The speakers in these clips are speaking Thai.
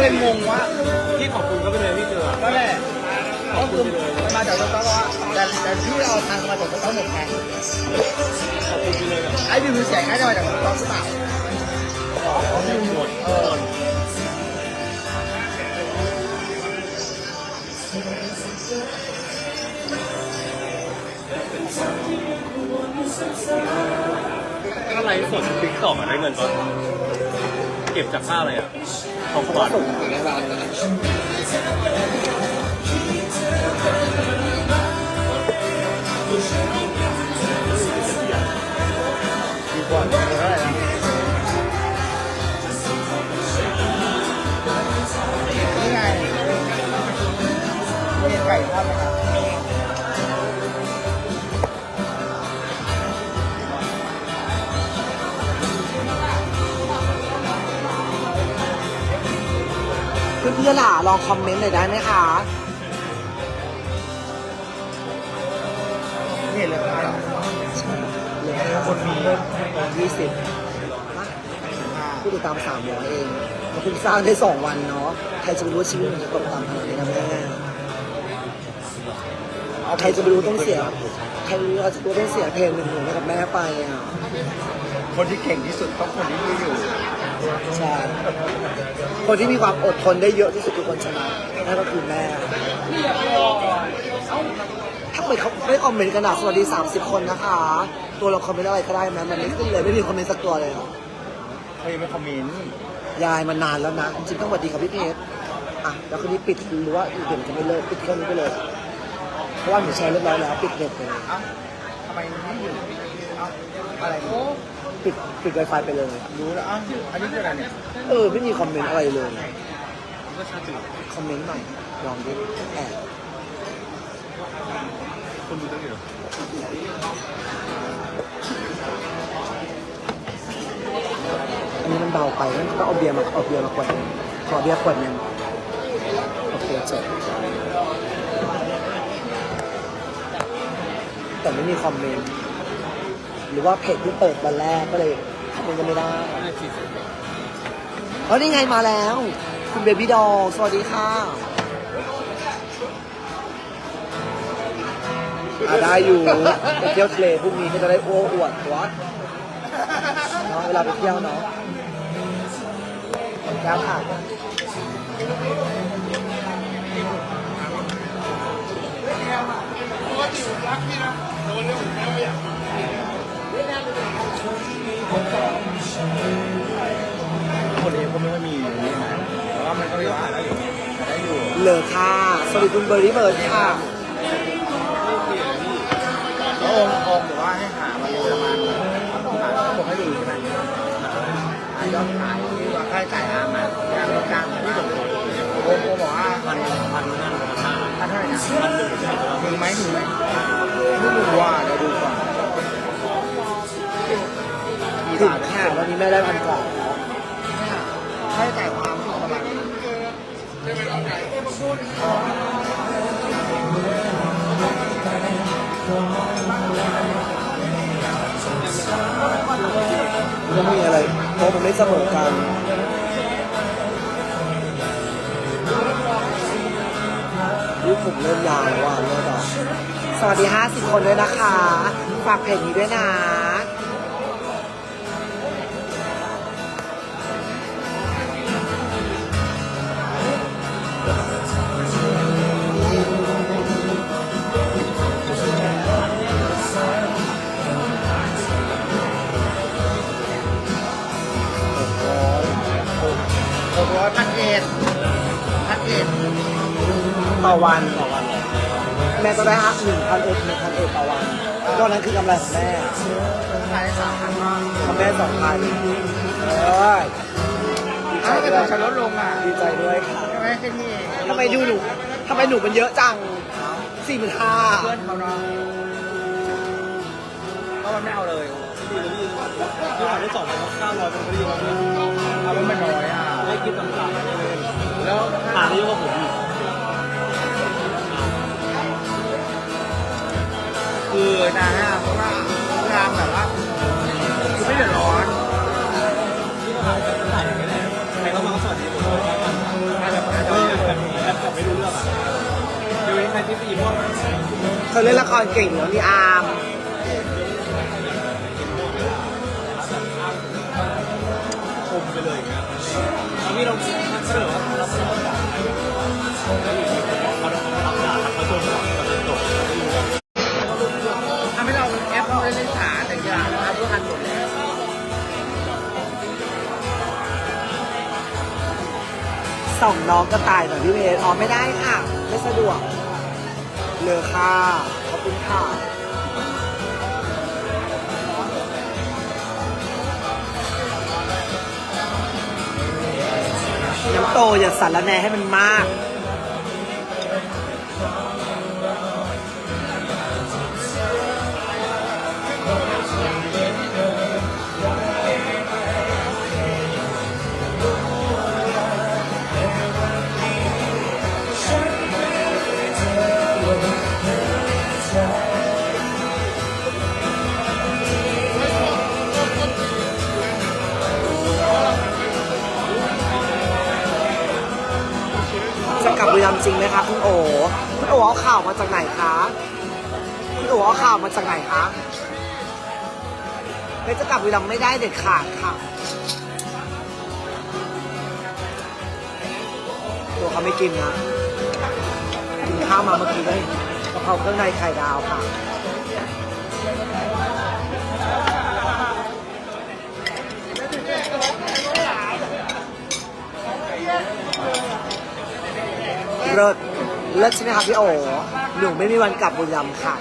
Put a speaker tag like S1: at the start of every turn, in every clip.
S1: เลยงงว่า
S2: พี่ขอบคุณเขาไปเลยพี่เจอ
S1: นั่นแหละก็คือมันมาจากโต๊ะว่าแต่แต่ที่เราทางมาจากโต๊ะหมดไง
S2: ขอบคุณไปเลยแบบ
S1: ไอ้วิวเสียงน่าจะมาจากโต๊ะหรือเปล่า
S2: หมด
S1: เออ
S2: ถ้าไลฟ์สดติ๊กต็อกอะได้เงินปะ เก็บจากค่าอะไรอะของขวัญ
S1: ส่งถึงในร้านนะดีกว่าเท่าไหร่นี่ไงมีไก่ทอดไหมครับ
S3: เพื่อนๆอะลองคอมเมนต์หน่อยได้ไหมคะ
S1: นี่เห็นเลยครับ
S3: เลยคนมียี่สิบผู้ติดตามสามร้อยเองเราเพิ่งสร้างได้สองวันเนาะใครจะไปรู้ว่าชีวิตมันจะตกต่ำขนาดนี้นะแม่เอาใครจะไปรู้ต้องเสียใครรู้ว่าจะรู้ต้องเสียเพลงหนึ่งหมื่นให้กับแม่ไปอะ
S1: คนที่เก่งที่สุดต้องคนที่ยืนอยู่
S3: ใช่คนที่มีความอดทนได้เยอะที่สุดคือคนชนะนั่นก็คือแม่ถ้าเกิดเขาไม่คอมเมนต์กันอะสวัสดี 30 คนนะคะ ตัวเราคอมเมนต์อะไรก็ได้ไหมมันไม่ขึ้นเลยไม่มีคอมเมนต์สักตัวเลยเหรอ
S1: เขายังไม่คอมเมนต์
S3: ยายมานานแล้วนะจริงๆต้องสวัสดีกับพี่เพชรอะแล้วคนนี้ปิดหรือว่าอีกเดี๋ยวจะไม่เลิกปิดเครื่องนี้ไปเลยเพราะว่าหนูแชร์เรียบร้อยแล้วปิดเน็ตไปเลย
S1: เอ้าทำไมไม่อยู่เอ้าอะไรเนี่ย
S3: ปิดปิดไวไฟไปเลย
S1: รู้แล้วอ้าวอันนี้คืออะไรเนี่ย
S3: เออ ไม่มีคอมเมนต์อะไรเลย
S2: ก็ชาติ
S3: คอมเมนต์ใหม่ลองดิแอบ
S2: คนดูตั้งเยอะ
S3: อันนี้มันเบาไปงั้นก็เอาเบียร์มาเอาเบียร์มาขวดหนึงขอเบียร์ขวดหนึงโอเคจบแต่ไม่มีคอมเมนต์ หรือว่าเพจที่เปิดวันแรกก็เลยคอมเมนต์กันไม่ได้
S2: ไม่สี่สิบ
S3: เออนี่ไงมาแล้ว คุณเบบี้ดอลสวัสดีค่ะอะได้อยู่ไปเที่ยวทะเลพรุ่งนี้ก็จะได้โอ้อวดวัดเนาะเวลาไปเที่ยวเนาะขอบคุณครับค่ะ
S1: คนเองก็ไม่ค่อยมีอยู่นี่นะแต่ว่ามันก็ยังหาได้อยู่หาได้อยู่
S3: เหลือค่ะสวัสดีคุณเบอร์รี่เบิร์ดค่ะ
S1: แล้วองค์องค์บอกว่าให้หามาเลยประมาณต้องหาต้องบอกให้ดูใช่ไหมหายอดขายที่ว่าค่าใช้จ่ายอามาอย่างรถจ้างที่ส่งองค์องค์บอกว่า
S2: พันพันนั่นพันห้า
S1: ค่าเท่าไหร่นะ
S2: พันหนึ่งใช่ไหมครับ
S1: ถึงไหมถึงไหมไม่รู้ว่าเดี๋ยวดูก่อน
S3: ถึง
S1: บาท
S3: ค่ะวันนี้แม่ได้พันกว่า
S1: ค่าใช้จ่ความประมาณ
S3: ไม่มีอะไรเพราะมันไม่เสมอกันรูปผมเริ่มยาวว่าเริ่มต่อสวัสดี 50 คนด้วยนะคะ ฝากเพจนี้ด้วยนะ ต่อวันต่อวัน แม่ก็ได้หักหนึ่งพันเอ็ดหนึ่งพันเอ็ดต่อวันก็นั้นคือกำไรของแม่
S1: ขายสามพันบาท
S3: ของแม่สองพันเอ้ยดีใจ
S1: ถ้าเกิด
S3: ด้ว
S1: เรา
S3: ย
S1: ใช้ลดลงอะ
S3: ดีใจด้วยค่ะ
S1: ใช่ไหมแค่นี้เอง
S3: ทำไมดูหนูทำไมหนูมันเยอะจังสี่หมื่นห้า
S1: เพื่อนเขาเนาะก็มันไม่เอาเลย
S2: ที่หาได้สองพันเก้าร้อยเป็นก็ดีแล้วเนี่ย
S1: เอาแล้วมันน้อยอะ
S2: ได้คิดต่างๆได้เลย
S1: แล้ว
S2: หาได้เยอะกว่าผมอีก คือ
S1: นาฮะพราะว่าพยางแบบว่าไม่เดือดร้อน
S2: ใครเขามาสวัสดีผมแบ
S3: บแบบแบบไม่รู้เรื่
S2: องอะดูใครที่ตีพวกเขาเล่นละครเก่งเนาะนี่อาร์มคมไป
S1: เลยครับพี่เราเป็นคนด่
S3: ส่องน้องก็ตายหน่อยพี่เมย์อ๋อไม่ได้ค่ะ ไม่สะดวกเลอค่ะขอบคุณค่ะน้ำโตอย่าสั่นละแนให้มันมาก เรจะกลับบุรีรัมย์ไม่ได้เด็ดขาดค่ะ ตัวเขาไม่กินนะกินข้าวมาเมื่อกี้เลยกะเพราเครื่องในไข่ดาวค่ะ เลิศเลิศใช่ไหมครับพี่โอหนูไม่มีวันกลับบุรีรัมย์ค่ะ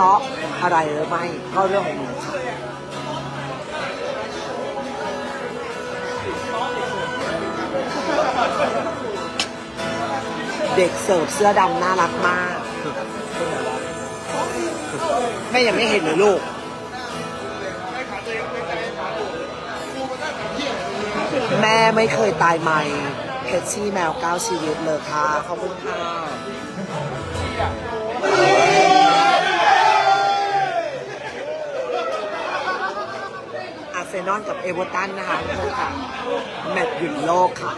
S3: เพราะอะไรหรือไม่ก็เรื่องของหนูค่ะเด็กเสิร์ฟเสื้อดำน่ารักมากแม่ยังไม่เห็นเลยลูกแม่ไม่เคยตายไหมเพชรชี่แมวเก้าชีวิตเลยค่ะ ขอบคุณค่ะอา ร์เซนอลกับเอเวอร์ตันนะคะทุกคนค่ะแมตช์หยุดโลกค่ะ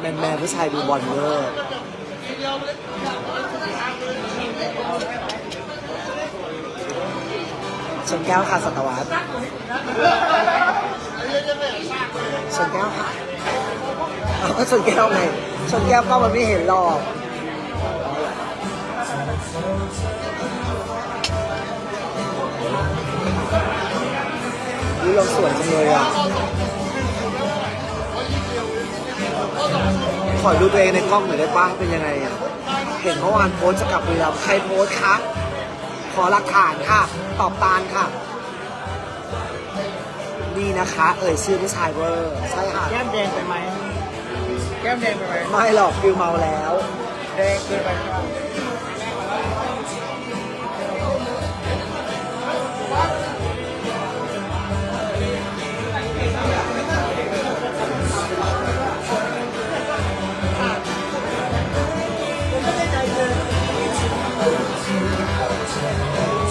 S3: แมนแมนผู้ชายดูบอลเวอร์ชนแก้วค่ะ สัตวรรษชนแก้วค่ะเอาชนแก้วไงชนแก้วก็มันไม่เห็นหรอก นี่เราสวยจังเลยอะ ขอดูตัวเองในกล้องหน่อยได้ป้าเป็นยังไงอะ เห็นเมื่อวานโพสต์จะกลับบุรีรัมย์ใครโพสต์คะ ขอหลักฐานค่ะ ตอบตาลค่ะ นี่นะคะ เอ่ยชื่อผู้ชายเวอร์ใช่ค่ะ
S1: แก้มแดงไปไหม แก้มแดงไปไหม
S3: ไม่หรอกฟิลเมาแล้ว
S1: แดงเกินไปใช่ไหม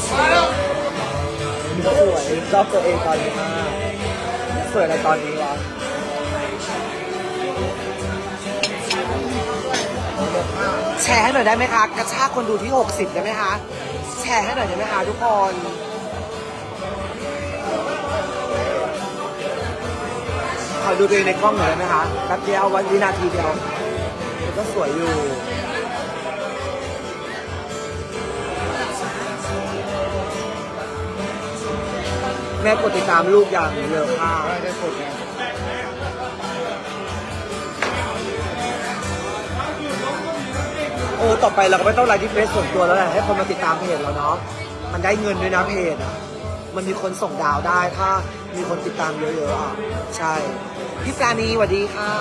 S3: สวยชอบตัวเองตอนนี้มากสวยอะไรตอนนี้วะแชร์ให้หน่อยได้ไหมคะ กระชากคนดูที่ 60 ได้ไหมคะ แชร์ให้หน่อยได้ไหมคะทุกคนขอดูตัวเองในกล้องหน่อยได้ไหมคะแป๊บเดียววันวินาทีเดียวมันก็สวยอยู่ แม่กดติดตามลูกอย่างเยอะค่ะ
S1: ได้ได้กดไง
S3: เออต่อไปเราก็ไม่ต้องไลฟ์ที่เฟซส่วนตัวแล้วแหละให้คนมาติดตามเพจเราเนาะมันได้เงินด้วยนะเพจอะมันมีคนส่งดาวได้ถ้ามีคนติดตามเยอะๆอะใช่พี่ปราณีสวัสดีค่ะ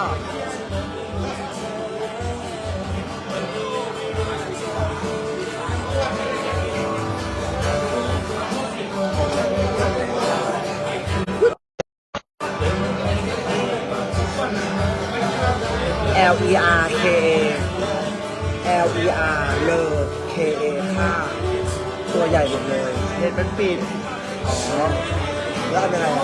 S3: L E R K A L E R เลอ K A ค่าตัวใหญ่หมดเลย
S1: เห็นเป็นปีด
S3: อ๋อ แล้วเป็นไงอ่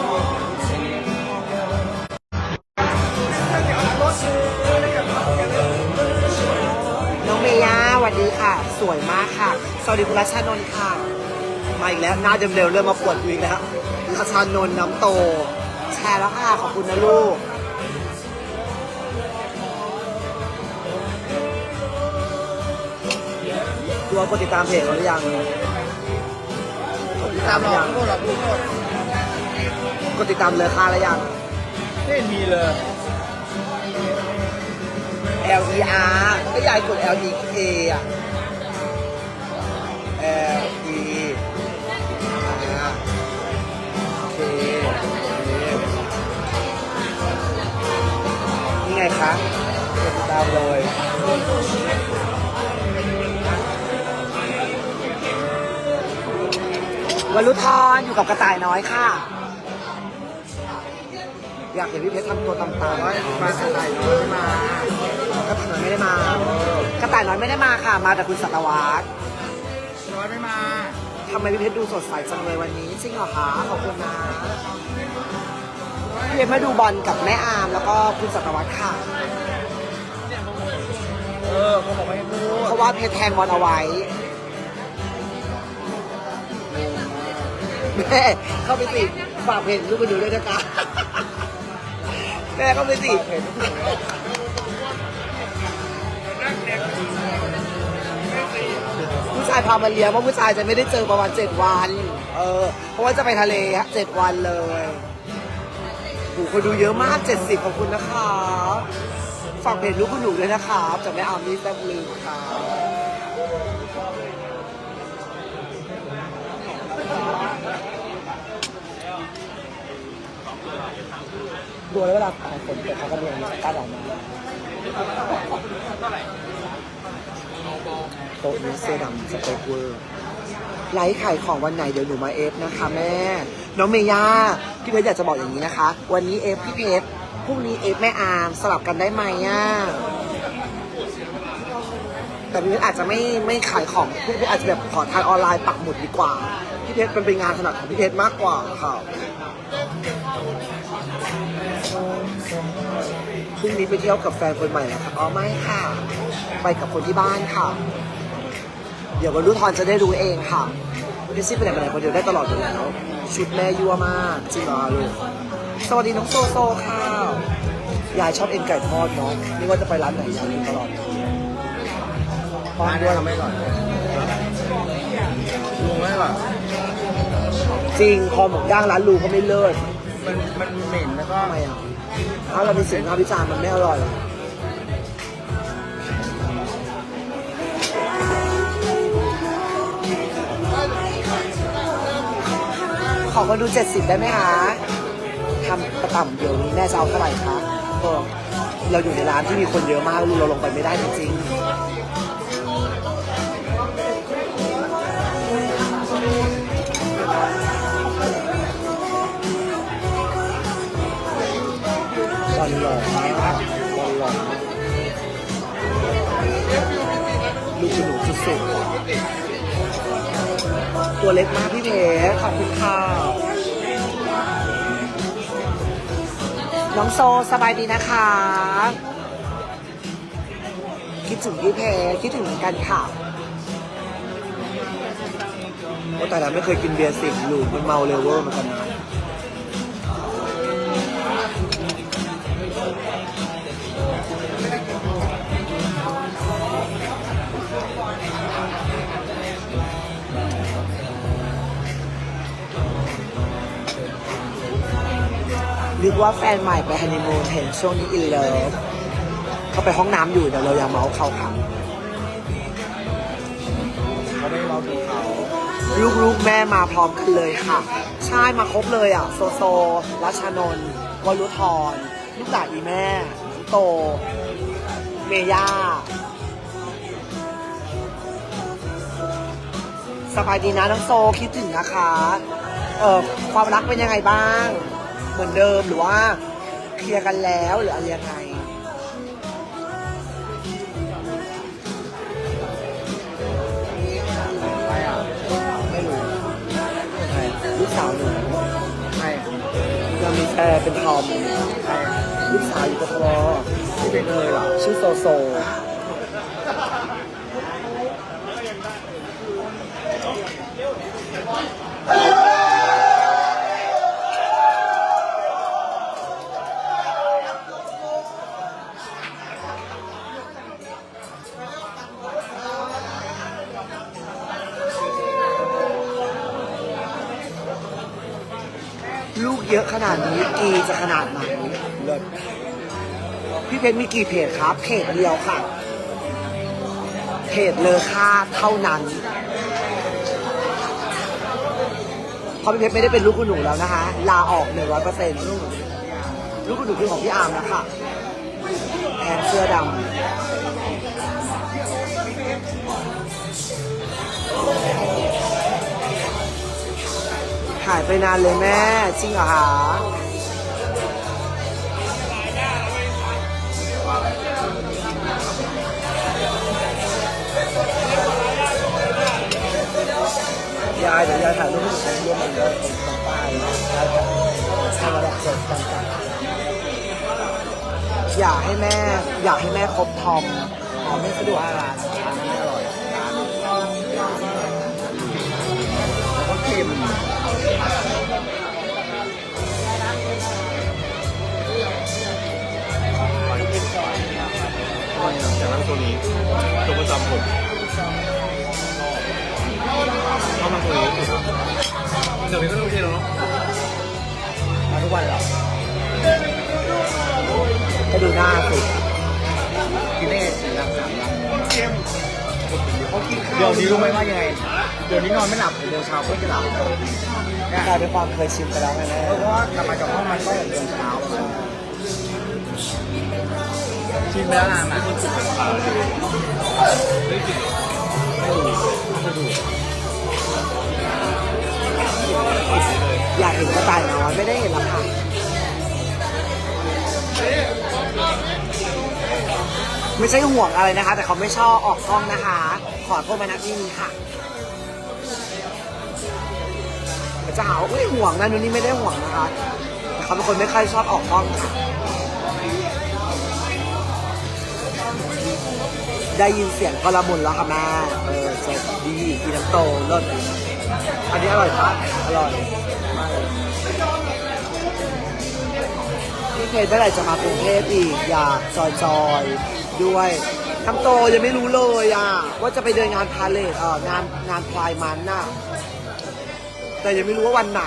S3: น้องเมย่าสวัสดีค่ะ สวยมากค่ะ สวัสดีคุณรัชานนท์ค่ะ มาอีกแล้ว หน้าเดิมเร็วเริ่มมาปวดอีกแล้วรัชานนท์น้ำโต แชร์แล้วค่ะ ขอบคุณนะลูก ดูว่ากดติดตามเพจเขาหรือยังกดติดตามหรือยัง
S1: พูดหรอพูดหมด
S3: กดติดตามเลยค่ะหรือยัง
S1: ไม่เห็นมีเลย
S3: L E R ก็ยายกด L E A อะ วรุธรอยู่กับกระต่ายน้อยค่ะ อยากเห็นพี่เพชรทำตัวต่ำ
S1: แต่ว่า
S3: ๆ
S1: มาอะไรน้อยมา
S3: กระต่ายน้อยไม่ได้มา กระต่ายน้อยไม่ได้มาค่ะ มาแต่คุณสัตวาส
S1: น้อยไม่มา
S3: ทำไมพี่เพชรดูสดใสจังเลยวันนี้จริงเหรอคะขอบคุณนะพี่เพชรมาดูบอลกับแม่อามแล้วก็คุณสัตวาสค่ะ
S1: เออเขาบอกไม่ให้พูด
S3: เพราะว่าเพชรแทงบอลเอาไว้ แม่เข้าไปสิฝากเพจลูกไปดูด้วยนะคะแม่เข้าไปสิ
S1: เห็น
S3: ผู้ชายพามาเลี้ยงเพราะผู้ชายจะไม่ได้เจอประมาณเจ็ดวัน เออ เพราะว่าจะไปทะเลฮะเจ็ดวันเลยโอ้คนดูเยอะมากเจ็ดสิบขอบคุณนะคะฝากเพจลูกคุณหนูด้วยนะครับจากแม่อามีแซ่บลืมครับ ดูแล้วเวลาของฝนตกเขาก็เรียนการออกมาโต๊ะนี้เสื้อดำสเปกเวอร์ไลฟ์ขายของวันไหนเดี๋ยวหนูมาเอฟนะคะแม่ น้องเมย่าพี่เพชรอยากจะบอกอย่างนี้นะคะ วันนี้เอฟพี่เพชรพรุ่งนี้เอฟแม่อาร์มสลับกันได้ไหมอะแต่พี่เพชรอาจจะไม่ไม่ขายของพี่เพชรอาจจะแบบขอทานออนไลน์ปักหมุดดีกว่าพี่เพชรมันเป็นงานถนัดของพี่เพชรมากกว่าค่ะ พรุ่งนี้ไปเที่ยวกับแฟนคนใหม่เหรอคะอ๋อไม่ค่ะ ไปกับคนที่บ้านค่ะ เดี๋ยววันรุ่ทอนจะได้รู้เองค่ะพี่ซี่ไปไหนมาไหนคนเดียวได้ตลอดอยู่แล้ว ชุดแม่ยั่วมากจริงเหรอลูกสวัสดีน้องโซโซค่ะยายชอบเอ็นไก่ทอดเนาะนี่ว่าจะไปร้านไหนยายกินตลอดป้อน
S1: มา
S3: ด้
S1: ด้
S3: ว
S1: วยยทำไม่ก่อนลุงไม่หรอ
S3: จริงคอหมูย่างร้านลูก็ไม่เลิศ
S1: มันมันเหม็นแล้วก็
S3: ทำไมอะ ถ้าเรามีเสียงวิพากษ์วิจารณ์มันไม่อร่อยหรอขอคนดู 70 ได้ไหมคะทำประต่ำเดี๋ยวนี้แม่จะเอาเท่าไหร่คะเออเราอยู่ในร้านที่มีคนเยอะมากลูกเราลงไปไม่ได้จริงๆ ตัวเล็กมากพี่เพชรขอบคุณค่ะน้องโซสบายดีนะคะ คิดถึงพี่เพคิดถึงเหมือนกันค่ะโอ้แต่ละไม่เคยกินเบียร์สิงหลูมันเมาเร็วเวอร์เหมือนกันนะ นึกว่าแฟนใหม่ไปฮันนีมูนเห็นช่วงนี้อินเลิฟเขาไปห้องน้ำอยู่เดี๋ยวเราอย่าเมาส์เขาค่ะ
S1: เขาไม่เราดูเขา
S3: ลูกๆแม่มาพร้อมกันเลยค่ะ ใช่มาครบเลยอะ โซโซรัชนนท์วรุธรลูกสาวอีแม่ โต เมย่าสบายดีนะน้องโซคิดถึงนะคะ เออความรักเป็นยังไงบ้าง เหมือนเดิมหรือว่าเคลียร์กันแล้วหรืออะไรยังไง
S1: ใครอะ
S3: ไม่รู้
S1: ใคร
S3: ลูกสาวหนู
S1: ใคร
S3: ยัมีแชร์เป็นทอม
S1: ใช่ะ
S3: ลูกสาวอยู่กับพ่อ
S1: ที่เป็นเลยหรอ
S3: ชื่อโซโซ ลูกเยอะขนาดนี้กีจะขนาดไหนเลิศพี่เพชรมีกี่เพจครับ เพจเดียวค่ะ เพจเลอค่าเท่านั้นเพราะพี่เพชรไม่ได้เป็นลูกคุณหนูแล้วนะคะ ลาออกหนึ่งร้อยเปอร์เซ็นต์ลูกคุณหนูคือของพี่อาร์มแล้วค่ะแอนเสื้อดำ หายไปนานเลยแม่ จริงเหรอคะยายเดี๋ยวยายถ่ายรูปให้หนูร่วมกันเลยตรงตรงป้ายนะถ่ายทำระดับสดกันกันอยากให้แม่ อยากให้แม่ครบทอมอ๋อไม่สะดวก
S1: ว่าร้านร้านนี้อร่อยร้านแล้วก็เค็ม
S2: มอะจากนั้นตัวนี้ตัวประจำผมชอบมันตัวนี้สุดเดี๋ยวนี้ก็ต้องเทแล้วเนาะ
S1: มาทุกวันเหรอ
S3: ก็ดูหน้าสิ
S1: กินได้ไงสี่ลำสามลำ
S2: เค็ม
S1: เขากินข้าวเดี๋ยวนี้รู้ไหมว่ายังไง เดี๋ยวนี้นอนไม่หลับหกโมงเช้าก็จะหลับเนี่ย
S3: กลายเป็นความเคยชินไปแล้วไงแม่
S1: เพราะว่ากลับมาจากห้องมันก็หกโมงเช้า ชิมไปแล้วนานอะ
S2: คนสุดเป็นขาเลยได้กลิ่น
S3: อยากเห็นกระต่ายน้อยไม่ได้เห็นหรอกค่ะไม่ใช่ห่วงอะไรนะคะ แต่เขาไม่ชอบออกกล้องนะคะ ขอโทษมาณที่นี้ค่ะจะหาว่าอุ้ยห่วงนะนู่นนี่ไม่ได้ห่วงนะคะแต่เขาเป็นคนไม่ค่อยชอบออกกล้องค่ะ ได้ยินเสียงก็ละมุนแล้วค่ะแม่เออจะดีกินน้ำโตรสอันนี้อร่อยปะอร่อยพี่เพชรเมื่อไหร่จะมากรุงเทพอีกอยากจอยจอยๆด้วยทำโตยังไม่รู้เลยอะว่าจะไปเดินงานพาเลทเอองานงานพลายมันน่ะแต่ยังไม่รู้ว่าวันไหน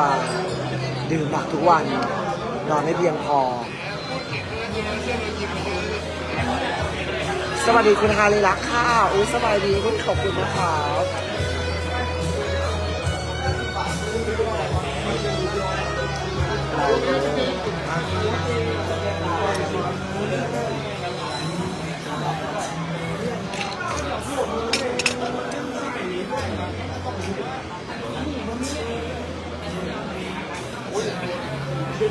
S3: บาย ดื่มหนักทุกวัน นอนไม่เพียงพอ สวัสดีคุณฮาริลักค่ะอุ้ยสบายดีคุณขอบคุณนะครับเอ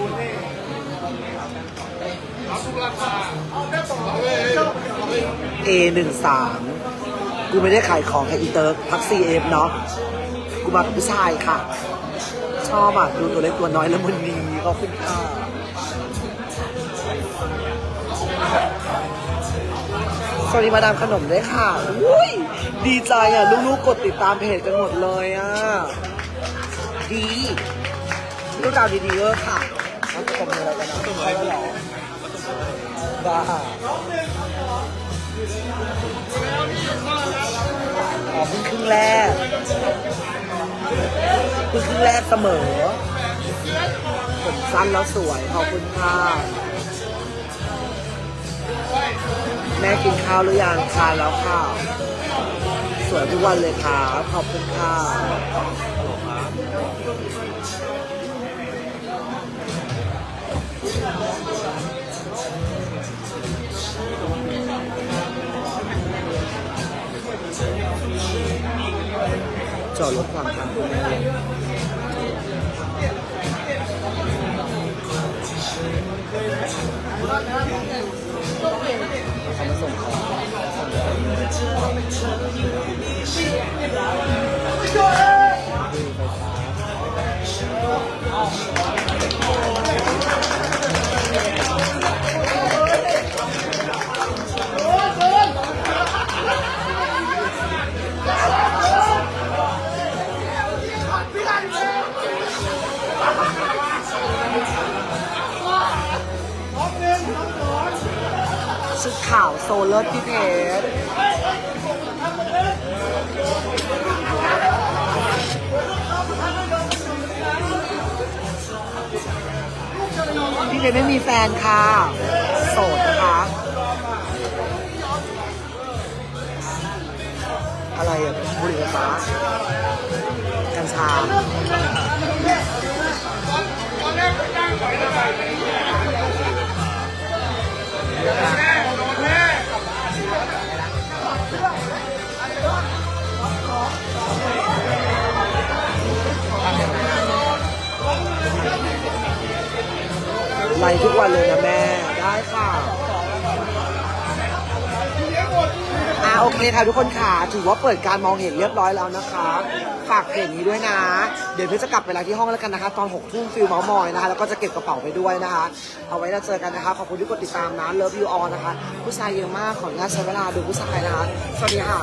S3: หนึ่งสามกูไม่ได้ขายของให้อีเติร์กพักซีเอฟเนาะกูมาเป็นผู้ชายค่ะ ชอบอะดูตัวเล็กตัวน้อยแล้วมันดีขอบคุณค่ะสวัสดีมาดามขนมด้วยค่ะอุ้ยดีใจอะ ลูกๆกดติดตามเพจกันหมดเลยอะ ดี ลูกดาวดีๆเยอค่ะ เขาจะตบมืออะไรกันนะตบมืออะไรหรอบ้าอ๋อเพิ่งครึ่งแรกเพิ่งครึ่งแรกเสมอ ผมสั้นแล้วสวย ขอบคุณค่ะแม่กินข้าวหรือยังทานแล้วค่ะ สวยทุกวันเลยค่ะ ขอบคุณค่ะ จอดรถความทางคุณแม่เขามาส่งของศ ยไม่มีแฟนค่ะ โสดนะคะอะไรอะบุหรี่ไฟฟ้ากัญชา อ่คค่ะทุกคนค่ะถือว่าเปิดการมองเห็นเรียบร้อยแล้วนะคะ ฝากเพจนี้ด้วยนะ เดี๋ยวพี่จะกลับไปไลฟ์ที่ห้องแล้วกันนะคะ ตอน6ทุ่มฟิลเมาส์มอยนะคะ แล้วก็จะเก็บกระเป๋าไปด้วยนะคะ เอาไว้เราเจอกันนะคะ ขอบคุณที่กดติดตามนะเลิฟยูออนนะคะ ผู้ชายเยอะมากขออนุญาตใช้เวลาดูผู้ชายนะคะ สวัสดีค่ะ